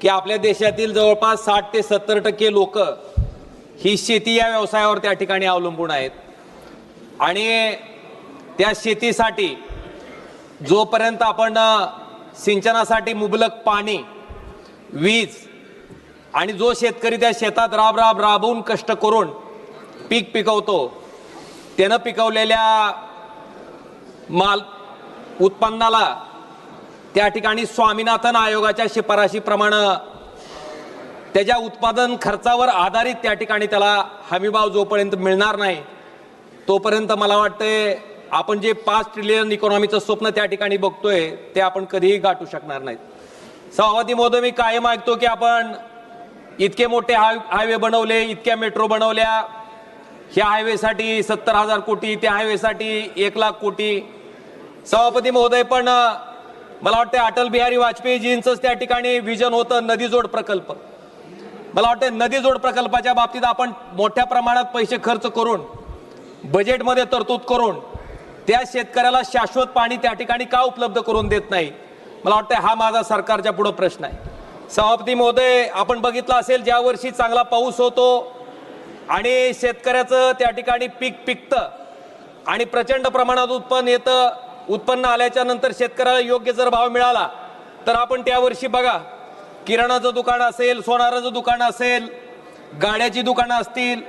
की आपल्या देशातील जवळपास साठ ते सत्तर टक्के लोक ही शेती या व्यवसायावर त्या ठिकाणी अवलंबून आहेत. आणि त्या शेतीसाठी जोपर्यंत आपण सिंचनासाठी मुबलक पाणी वीज आणि जो शेतकरी त्या शेतात राब राब राबवून कष्ट करून पीक पिकवतो त्यानं पिकवलेल्या माल उत्पन्नाला त्या ठिकाणी स्वामीनाथन आयोगाच्या शिफारशीप्रमाणे त्याच्या उत्पादन खर्चावर आधारित त्या ठिकाणी त्याला हमीभाव जोपर्यंत मिळणार नाही तोपर्यंत मला वाटतंय आपण जे पाच ट्रिलियन इकॉनॉमीचं स्वप्न त्या ठिकाणी बघतोय ते आपण कधीही गाठू शकणार नाहीत. सभापती महोदय मी कायम ऐकतो की आपण इतके मोठे हाय हायवे बनवले इतक्या मेट्रो बनवल्या ह्या हायवेसाठी सत्तर हजार कोटी त्या हायवेसाठी एक लाख कोटी. सभापती महोदय पण मला वाटतं अटल बिहारी वाजपेयीजींचंच त्या ठिकाणी विजन होतं नदीजोड प्रकल्प. मला वाटतं नदीजोड प्रकल्पाच्या बाबतीत आपण मोठ्या प्रमाणात पैसे खर्च करून बजेटमध्ये तरतूद करून त्या शेतकऱ्याला शाश्वत पाणी त्या ठिकाणी का उपलब्ध करून देत नाही? मला वाटतं हा माझा सरकारच्या पुढं प्रश्न आहे. सभापती महोदय आपण बघितलं असेल ज्या वर्षी चांगला पाऊस होतो आणि शेतकऱ्याचं त्या ठिकाणी पीक पिकतं आणि प्रचंड प्रमाणात उत्पन्न येतं उत्पन्न आल्याच्यानंतर शेतकऱ्याला योग्य जर भाव मिळाला तर आपण त्या वर्षी बघा किराणाचं दुकान असेल सोनाराचं दुकान असेल गाड्याची दुकानं असतील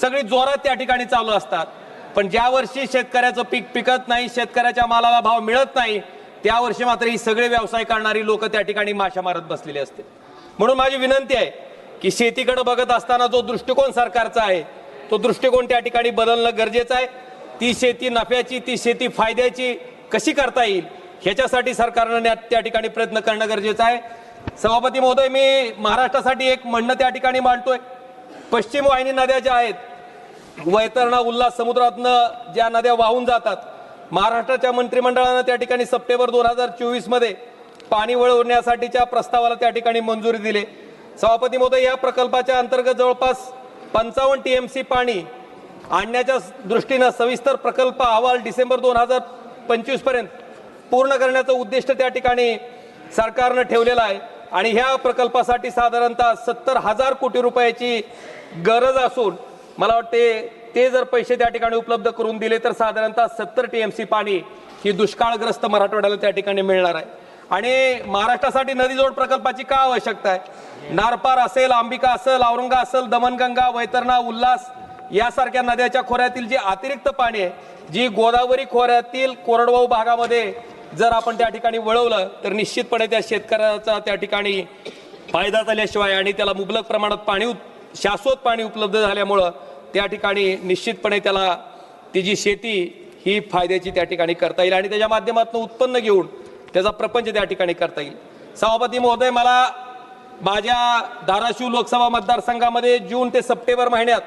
सगळी जोरात त्या ठिकाणी चालू असतात. पण ज्या वर्षी शेतकऱ्याचं पीक पिकत नाही शेतकऱ्याच्या मालाला भाव मिळत नाही त्या वर्षी मात्र ही सगळे व्यवसाय करणारी लोक त्या ठिकाणी माशा मारत बसलेली असते म्हणून माझी विनंती आहे की शेतीकडे बघत असताना जो दृष्टिकोन सरकारचा आहे तो दृष्टिकोन त्या ठिकाणी बदलणं गरजेचं आहे. ती शेती नफ्याची ती शेती फायद्याची कशी करता येईल? ह्याच्यासाठी सरकारनं त्या- त्या ठिकाणी प्रयत्न करणं गरजेचं आहे. सभापती महोदय मी महाराष्ट्रासाठी एक म्हणणं त्या ठिकाणी मांडतोय. पश्चिम वाहिनी नद्या ज्या आहेत वैतरणा उल्हास समुद्रातनं ज्या नद्या वाहून जातात महाराष्ट्राच्या मंत्रिमंडळानं त्या ठिकाणी सप्टेंबर दोन हजार चोवीसमध्ये पाणी वळवण्यासाठीच्या प्रस्तावाला त्या ठिकाणी मंजुरी दिली. सभापती महोदय या प्रकल्पाच्या अंतर्गत जवळपास पंचावन्न टी एम सी पाणी आणण्याच्या दृष्टीनं सविस्तर प्रकल्प अहवाल डिसेंबर दोन हजार पंचवीसपर्यंत पूर्ण करण्याचं उद्दिष्ट त्या ठिकाणी सरकारनं ठेवलेलं आहे. आणि ह्या प्रकल्पासाठी साधारणतः सत्तर हजार कोटी रुपयाची गरज असून मला वाटते ते जर पैसे त्या ठिकाणी उपलब्ध करून दिले तर साधारणतः सत्तर टी एम सी पाणी ही दुष्काळग्रस्त मराठवाड्याला त्या ठिकाणी मिळणार आहे. आणि महाराष्ट्रासाठी नदी जोड प्रकल्पाची का आवश्यकता आहे? नारपार असेल अंबिका असेल औरंगा असेल दमनगंगा वैतरणा उल्हास यासारख्या नद्याच्या खोऱ्यातील जे अतिरिक्त पाणी आहे जी गोदावरी खोऱ्यातील कोरडवाहू भागामध्ये जर आपण त्या ठिकाणी वळवलं तर निश्चितपणे त्या शेतकऱ्याचा त्या ठिकाणी फायदा झाल्याशिवाय आणि त्याला मुबलक प्रमाणात पाणी शाश्वत पाणी उपलब्ध झाल्यामुळं त्या ठिकाणी निश्चितपणे त्याला तिची शेती ही फायद्याची त्या ठिकाणी करता येईल आणि त्याच्या माध्यमातून उत्पन्न घेऊन त्याचा प्रपंच त्या ठिकाणी करता येईल. सभापती महोदय मला माझ्या धाराशिव लोकसभा मतदारसंघामध्ये जून ते सप्टेंबर महिन्यात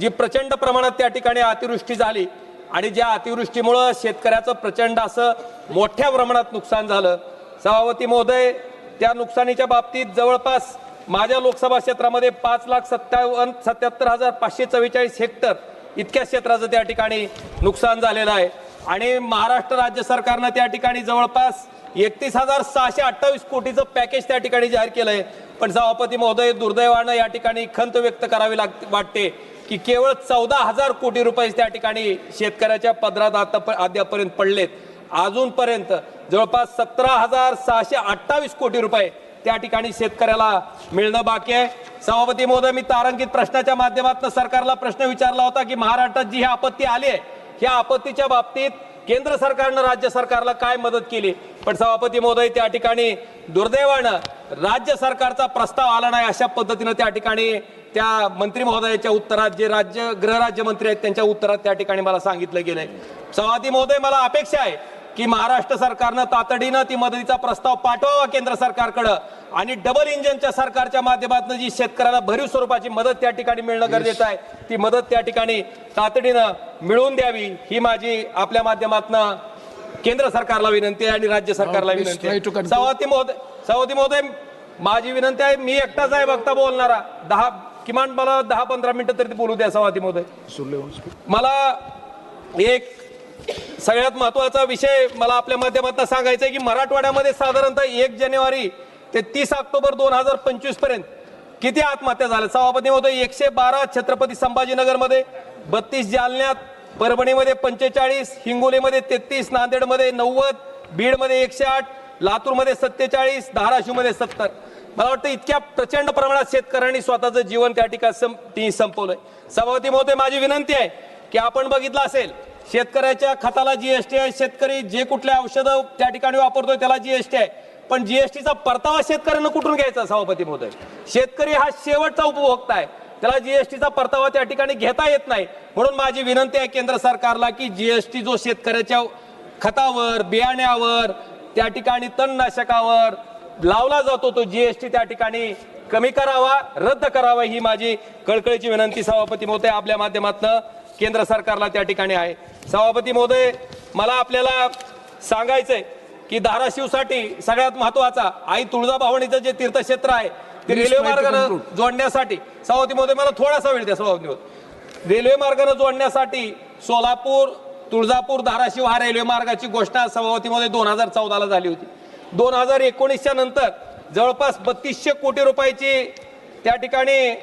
जी प्रचंड प्रमाणात त्या ठिकाणी अतिवृष्टी झाली आणि ज्या अतिवृष्टीमुळं शेतकऱ्याचं प्रचंड असं मोठ्या प्रमाणात नुकसान झालं. सभापती महोदय त्या नुकसानीच्या बाबतीत जवळपास माझ्या लोकसभा क्षेत्रामध्ये पाच लाख सत्तावन्न सत्याहत्तर हजार पाचशे चव्वेचाळीस हेक्टर इतक्या क्षेत्राचं त्या ठिकाणी नुकसान झालेलं आहे. आणि महाराष्ट्र राज्य सरकारनं त्या ठिकाणी जवळपास एकतीस हजार सहाशे अठ्ठावीस कोटीचं पॅकेज त्या ठिकाणी जाहीर केलं आहे पण सभापती महोदय दुर्दैवानं या ठिकाणी खंत व्यक्त करावी लाग वाटते. की केवळ चौदा हजार कोटी रुपये त्या ठिकाणी शेतकऱ्याच्या पदरात आता अद्यापर्यंत पडलेत. अजूनपर्यंत जवळपास सतरा हजार सहाशे अठ्ठावीस कोटी रुपये त्या ठिकाणी शेतकऱ्याला मिळणं बाकी आहे. सभापती महोदय मी तारांकित प्रश्नाच्या माध्यमातून सरकारला प्रश्न विचारला होता की महाराष्ट्रात जी ही आपत्ती आली आहे ह्या आपत्तीच्या बाबतीत केंद्र सरकारनं राज्य सरकारला काय मदत केली? पण सभापती महोदय त्या ठिकाणी दुर्दैवानं राज्य सरकारचा प्रस्ताव आला नाही अशा पद्धतीनं त्या ठिकाणी त्या मंत्री महोदयाच्या उत्तरात जे राज्य गृहराज्यमंत्री आहेत त्यांच्या उत्तरात त्या ठिकाणी मला सांगितलं गेलंय. सभापती महोदय मला अपेक्षा आहे की महाराष्ट्र सरकारनं तातडीनं ती मदतीचा प्रस्ताव पाठवावा केंद्र सरकारकडं. आणि डबल इंजिनच्या सरकारच्या माध्यमातून जी शेतकऱ्याला भरीव स्वरूपाची मदत त्या ठिकाणी मिळणं गरजेचं आहे ती मदत त्या ठिकाणी तातडीनं मिळवून द्यावी ही माझी आपल्या माध्यमातनं केंद्र सरकारला विनंती आहे आणि राज्य सरकारला विनंती आहे. सभापती महोदय सभापती महोदय माझी विनंती आहे मी एकटाच आहे बघता बोलणारा. दहा किमान मला दहा पंधरा मिनिटं तरी बोलू द्या सभापती महोदय मला एक सगळ्यात महत्त्वाचा विषय मला आपल्या माध्यमातून सांगायचा आहे की मराठवाड्यामध्ये साधारणतः एक जानेवारी ते तीस ऑक्टोबर दोन हजार पंचवीसपर्यंत किती आत्महत्या झाल्या? सभापती महोदय एकशे बारा छत्रपती संभाजीनगरमध्ये बत्तीस जालन्यात परभणीमध्ये पंचेचाळीस हिंगोलीमध्ये तेहतीस नांदेडमध्ये नव्वद बीडमध्ये एकशे आठ लातूरमध्ये सत्तेचाळीस धाराशिवमध्ये सत्तर. मला वाटतं इतक्या प्रचंड प्रमाणात शेतकऱ्यांनी स्वतःचं जीवन त्या ठिकाणी सं- संपवलंय. सभापती महोदय माझी विनंती आहे की आपण बघितलं असेल शेतकऱ्याच्या खताला जीएसटी आहे. शेतकरी जे कुठले औषधं त्या ठिकाणी वापरतोय त्याला जीएसटी आहे. पण जीएसटीचा परतावा शेतकऱ्यांना कुठून घ्यायचा सभापती महोदय? शेतकरी हा शेवटचा उपभोक्ता आहे. त्याला जीएसटीचा परतावा त्या ठिकाणी घेता येत नाही. म्हणून माझी विनंती आहे केंद्र सरकारला की जीएसटी जो शेतकऱ्याच्या खतावर बियाण्यावर त्या ठिकाणी तणनाशकावर लावला जातो तो जीएसटी त्या ठिकाणी कमी करावा रद्द करावा ही माझी कळकळीची विनंती सभापती महोदय. आपल्या माध्यमातून केंद्र सरकारला त्या ठिकाणी आहे. सभापती महोदय मला आपल्याला सांगायचंय की धाराशिवसाठी सगळ्यात महत्त्वाचा आई तुळजाभवानीचं जे तीर्थक्षेत्र आहे ते रेल्वे मार्गानं जोडण्यासाठी सभापती महोदय मला थोडासा वेळ द्या सभापती महोदय. रेल्वे मार्गानं जोडण्यासाठी सोलापूर तुळजापूर धाराशिव हा रेल्वे मार्गाची घोषणा सभापतीमध्ये दोन हजार चौदाला झाली होती. दोन हजार एकोणीसच्या नंतर जवळपास बत्तीसशे कोटी रुपयाची त्या ठिकाणी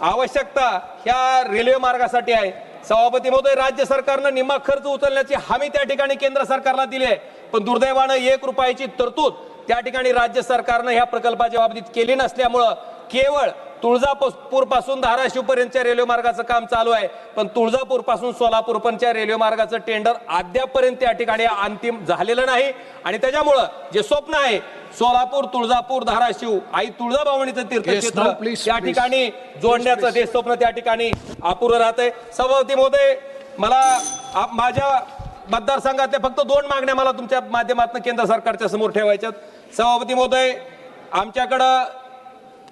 आवश्यकता ह्या रेल्वे मार्गासाठी आहे. सभापती महोदय राज्य सरकारनं निम्मा खर्च उचलण्याची हमी त्या ठिकाणी केंद्र सरकारला दिली आहे. पण दुर्दैवानं एक रुपयाची तरतूद त्या ठिकाणी राज्य सरकारनं ह्या प्रकल्पाच्या बाबतीत केली नसल्यामुळं केवळ तुळजापूरपासून धाराशिव पर्यंतच्या रेल्वे मार्गाचं काम चालू आहे. पण तुळजापूरपासून सोलापूर पर्यंतच्या रेल्वे मार्गाचं टेंडर अद्यापर्यंत त्या ठिकाणी अंतिम झालेलं नाही. आणि त्याच्यामुळं जे स्वप्न आहे सोलापूर तुळजापूर धाराशिव आई तुळजाभवानीचं तीर्थक्षेत्र. please. ठिकाणी जोडण्याचं ते स्वप्न त्या ठिकाणी अपुरं राहत आहे सभापती महोदय मला आप- माझ्या मतदारसंघातल्या फक्त दोन मागण्या मला तुमच्या माध्यमातून केंद्र सरकारच्या समोर ठेवायच्यात. सभापती महोदय आमच्याकडं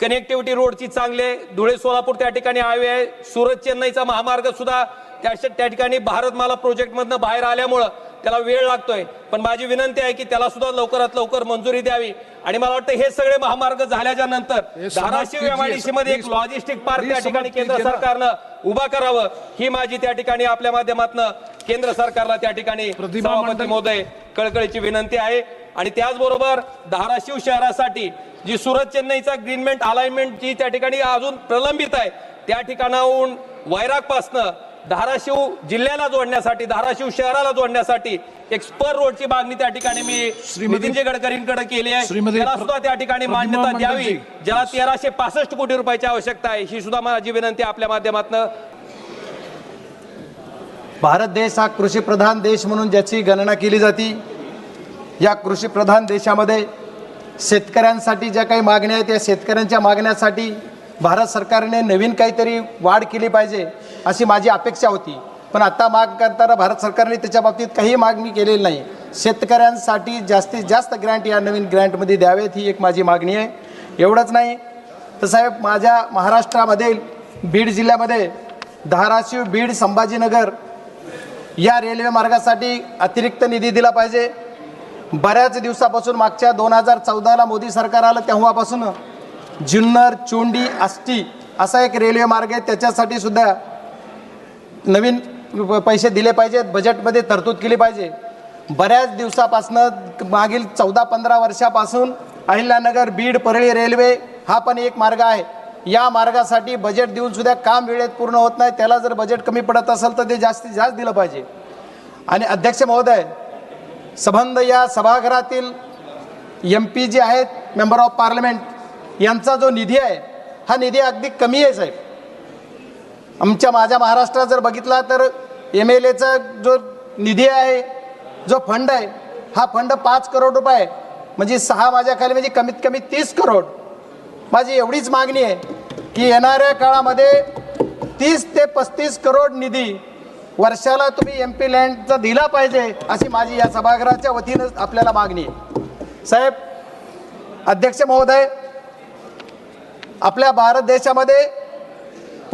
कनेक्टिव्हिटी रोडची चांगली धुळे सोलापूर त्या ठिकाणी हायवे आहे. सुरत चेन्नईचा महामार्ग सुद्धा त्या त्या ठिकाणी भारतमाला प्रोजेक्टमधनं बाहेर आल्यामुळं त्याला वेळ लागतोय पण माझी विनंती आहे की त्याला सुद्धा लवकरात लवकर मंजुरी द्यावी आणि मला वाटतं हे सगळे महामार्ग झाल्याच्यानंतर धाराशिव एमआयडीसी मध्ये एक. लॉजिस्टिक पार्क त्या ठिकाणी केंद्र. सरकारनं उभा करावं ही माझी त्या ठिकाणी आपल्या माध्यमातून केंद्र सरकारला त्या ठिकाणी सभापती महोदय कळकळीची विनंती आहे आणि त्याचबरोबर धाराशिव शहरासाठी जी सुरत चेन्नईचा ग्रीनमेंट अलाइनमेंट जी त्या ठिकाणी अजून प्रलंबित आहे त्या ठिकाणाहून वैरागपासनं धाराशिव जिल्ह्याला जोडण्यासाठी धाराशिव शहराला जोडण्यासाठी एक स्पर रोडची मागणी त्या ठिकाणी मी नितीनजी गडकरींकडे केली आहे. त्याला सुद्धा त्या ठिकाणी मान्यता द्यावी. ज्याला तेराशे पासष्ट कोटी रुपयाची आवश्यकता आहे. ही सुद्धा माझी विनंती आपल्या माध्यमातून. भारत देश हा कृषीप्रधान देश म्हणून ज्याची गणना केली जाते या कृषीप्रधान देशामध्ये शेतकऱ्यांसाठी ज्या काही मागण्या आहेत त्या शेतकऱ्यांच्या मागण्यासाठी भारत सरकारने नवीन काहीतरी वाढ केली पाहिजे. अशी माझी अपेक्षा होती. पण आता माग करताना भारत सरकारने त्याच्या बाबतीत काही मागणी केलेली नाही. शेतकऱ्यांसाठी जास्तीत जास्त ग्रँट या नवीन ग्रँटमध्ये द्यावेत ही एक माझी मागणी आहे. एवढंच नाही तर साहेब माझ्या महाराष्ट्रामधील बीड जिल्ह्यामध्ये धाराशिव बीड संभाजीनगर या रेल्वे मार्गासाठी अतिरिक्त निधी दिला पाहिजे. बऱ्याच दिवसापासून मागच्या दोन हजार चौदाला मोदी सरकार आलं तेव्हापासून जुन्नर चोंडी आष्टी असा एक रेल्वे मार्ग आहे. त्याच्यासाठी सुद्धा नवीन प- पैसे दिले पाहिजेत बजेटमध्ये तरतूद केली पाहिजे. बऱ्याच दिवसापासनं मागील चौदा पंधरा वर्षापासून अहिल्यानगर बीड परळी रेल्वे हा पण एक मार्ग आहे. या मार्गासाठी बजेट देऊन सुद्धा काम वेळेत पूर्ण होत नाही. त्याला जर बजेट कमी पडत असेल तर ते जास्तीत जास्त दिलं पाहिजे. आणि अध्यक्ष महोदय संबंध या सभागृहातील एम पी जे आहेत मेंबर ऑफ पार्लमेंट यांचा जो निधी आहे हा निधी अगदी कमी आहे साहेब. आमच्या माझ्या महाराष्ट्रात जर बघितला तर एम एल एचा जो निधी आहे जो फंड आहे हा फंड पाच करोड रुपये म्हणजे सहा माझ्या खाली म्हणजे कमीत कमी तीस करोड. माझी एवढीच मागणी आहे की येणाऱ्या काळामध्ये तीस ते पस्तीस करोड निधी वर्षाला तुम्ही एम पी लँडचा दिला पाहिजे अशी माझी या सभागृहाच्या वतीनं आपल्याला मागणी आहे. साहेब अध्यक्ष महोदय आपल्या भारत देशामध्ये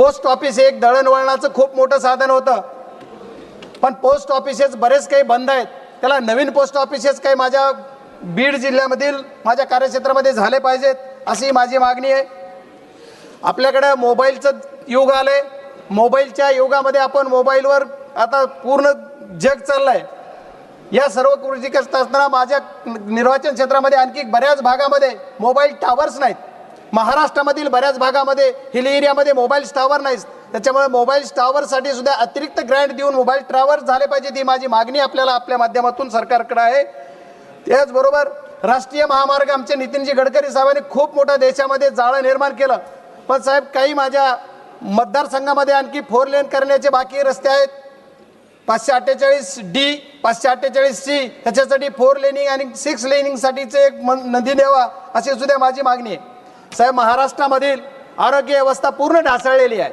पोस्ट ऑफिस हे एक दळणवळणाचं खूप मोठं साधन होतं. पण पोस्ट ऑफिसेस बरेच काही बंद आहेत. त्याला नवीन पोस्ट ऑफिसेस काही माझ्या बीड जिल्ह्यामधील माझ्या कार्यक्षेत्रामध्ये झाले पाहिजेत अशी माझी मागणी आहे. आपल्याकडं मोबाईलचं युग आलं आहे मोबाईलच्या युगामध्ये आपण मोबाईलवर आता पूर्ण जग चाललं आहे या सर्व कृषी करत असताना माझ्या निर्वाचन क्षेत्रामध्ये आणखी बऱ्याच भागामध्ये मोबाईल टावर्स नाहीत. महाराष्ट्रामधील बऱ्याच भागामध्ये हिल एरियामध्ये मोबाईल टावर नाहीत. त्याच्यामुळे मोबाईल टावरसाठी सुद्धा अतिरिक्त ग्रँट देऊन मोबाईल टावर झाले पाहिजे ही माझी मागणी आपल्याला आपल्या माध्यमातून सरकारकडे आहे. त्याचबरोबर राष्ट्रीय महामार्ग आमचे नितीनजी गडकरी साहेबांनी खूप मोठं देशामध्ये जाळं निर्माण केलं. पण साहेब काही माझ्या मतदारसंघामध्ये आणखी फोर लेन करण्याचे बाकी रस्ते आहेत. पाचशे अठ्ठेचाळीस डी पाचशे अठ्ठेचाळीस सी ह्याच्यासाठी फोर लेनिंग आणि सिक्स लेनिंगसाठीचे एक मन- नदी द्यावा अशी सुद्धा माझी मागणी आहे. साहेब महाराष्ट्रामधील आरोग्य व्यवस्था पूर्ण ढासळलेली आहे.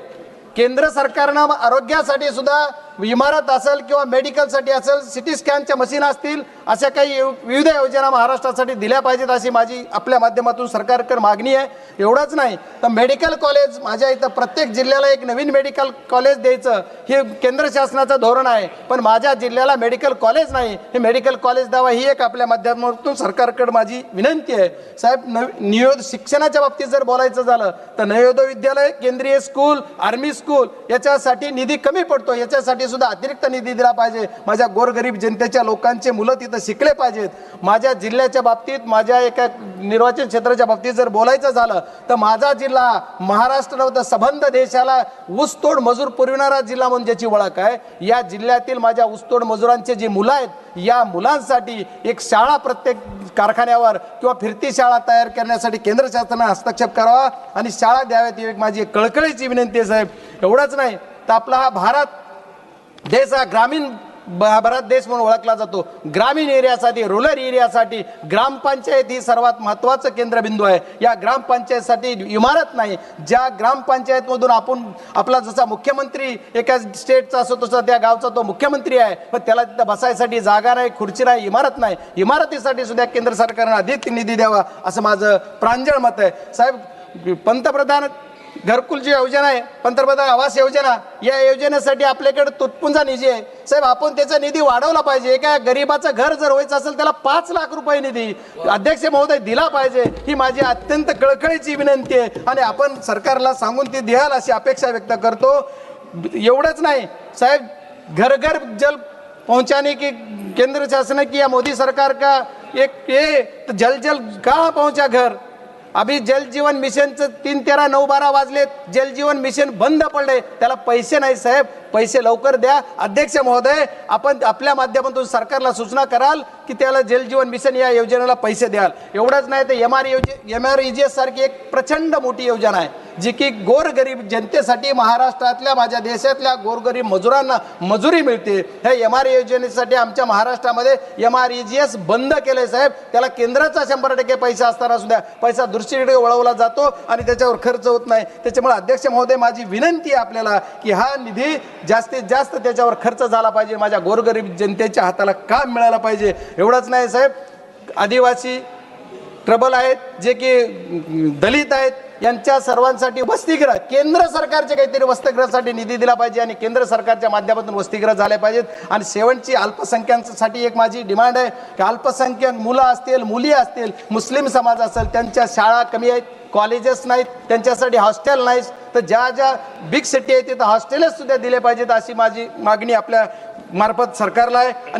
केंद्र सरकारनं आरोग्यासाठी सुद्धा इमारत असेल किंवा मेडिकलसाठी असेल सिटी स्कॅनच्या मशीन असतील अशा काही विविध योजना महाराष्ट्रासाठी दिल्या पाहिजेत अशी माझी आपल्या माध्यमातून सरकारकडे मागणी आहे. एवढंच नाही तर मेडिकल कॉलेज माझ्या इथं प्रत्येक जिल्ह्याला एक नवीन मेडिकल कॉलेज द्यायचं हे केंद्र शासनाचं धोरण आहे. पण माझ्या जिल्ह्याला मेडिकल कॉलेज नाही हे मेडिकल कॉलेज द्यावा ही एक आपल्या माध्यमातून सरकारकडे माझी विनंती आहे. साहेब नव नियोद शिक्षणाच्या बाबतीत जर बोलायचं झालं तर नवोदय विद्यालय केंद्रीय स्कूल आर्मी स्कूल याच्यासाठी निधी कमी पडतो याच्यासाठी सुद्धा अतिरिक्त निधी दिला पाहिजे. माझ्या गोरगरीब जनतेच्या लोकांचे मुलं तिथं शिकले पाहिजेत. माझ्या जिल्ह्याच्या बाबतीत माझ्या एका निर्वाचन क्षेत्राच्या बाबतीत जर बोलायचं झालं तर माझा जिल्हा महाराष्ट्र नव्हतं सबंध देशाला ऊसतोड मजूर पुरविणारा जिल्हा म्हणून ज्याची ओळख आहे. या जिल्ह्यातील माझ्या ऊसतोड मजुरांचे जी मुलं आहेत या मुलांसाठी एक शाळा प्रत्येक कारखान्यावर किंवा फिरती शाळा तयार करण्यासाठी केंद्र शासनाने हस्तक्षेप करावा आणि शाळा द्याव्यात ही एक माझी कळकळीची विनंती आहे साहेब. एवढंच नाही तर आपला हा भारत देश हा ग्रामीण ब- भारत देश म्हणून ओळखला जातो. ग्रामीण एरियासाठी रुरल एरियासाठी ग्रामपंचायत ही सर्वात महत्त्वाचं केंद्रबिंदू आहे. या ग्रामपंचायतसाठी इमारत नाही. ज्या ग्रामपंचायतमधून आपण आपला जसा मुख्यमंत्री एका स्टेटचा असो तसा त्या गावचा तो मुख्यमंत्री आहे पण त्याला तिथं बसायसाठी जागा नाही खुर्ची नाही इमारत नाही. इमारतीसाठी सुद्धा केंद्र सरकारनं अधिक निधी द्यावा असं माझं प्रांजळ मत आहे. साहेब पंतप्रधान घरकुलची योजना आहे पंतप्रधान आवास योजना या योजनेसाठी आपल्याकडे तुटपुंजा निधी आहे. साहेब आपण त्याचा निधी वाढवला पाहिजे. एका गरीबाचं घर जर व्हायचं असेल त्याला पाच लाख रुपये निधी अध्यक्ष महोदय दिला पाहिजे. ही माझी अत्यंत कळकळीची विनंती आहे. आणि आपण सरकारला सांगून ती द्याल अशी अपेक्षा व्यक्त करतो. एवढंच नाही. साहेब घर घर जल पहुंचाने की केंद्र शासन की या मोदी सरकार का एक ये जल जल कहाँ पहुंचा घर? अभी जल जीवन मिशनचं तीन तेरा नऊ बारा वाजलेत जल जीवन मिशन बंद पडले त्याला पैसे नाही साहेब. पैसे लवकर द्या. अध्यक्ष महोदय आपण आपल्या माध्यमातून सरकारला सूचना कराल की त्याला जल जीवन मिशन या योजनेला पैसे द्याल. एवढंच नाही तर एम आर योजे एम आर सारखी एक प्रचंड मोठी योजना आहे जी की गोरगरीब जनतेसाठी महाराष्ट्रातल्या माझ्या देशातल्या गोरगरीब मजुरांना मजुरी मिळते. हे एम आर योजनेसाठी आमच्या महाराष्ट्रामध्ये M R E G S बंद केले साहेब. त्याला केंद्राचा शंभर टक्के पैसा असताना सुद्धा पैसा दृष्टीकडे वळवला जातो आणि त्याच्यावर खर्च होत नाही. त्याच्यामुळे अध्यक्ष महोदय माझी विनंती आहे आपल्याला की हा निधी जास्तीत जास्त त्याच्यावर खर्च झाला पाहिजे. माझ्या गोरगरीब जनतेच्या हाताला काम मिळालं पाहिजे. एवढंच नाही साहेब. आदिवासी ट्रबल आहेत जे की दलित आहेत यांच्या सर्वांसाठी वसतिगृह केंद्र सरकारचे काहीतरी वसतिगृहासाठी निधी दिला पाहिजे आणि केंद्र सरकारच्या माध्यमातून वसतिगृह झाले पाहिजेत. आणि शेवटची अल्पसंख्याकांसाठी एक माझी डिमांड आहे की अल्पसंख्याक मुलं असतील मुली असतील मुस्लिम समाज असेल त्यांच्या शाळा कमी आहेत. कॉलेजेस नाहीत त्यांच्यासाठी हॉस्टेल नाहीत. तर ज्या ज्या बिग सिटी आहेत तिथं हॉस्टेलच सुद्धा दिले पाहिजेत अशी माझी मागणी आपल्या मार्फत सरकारला आहे.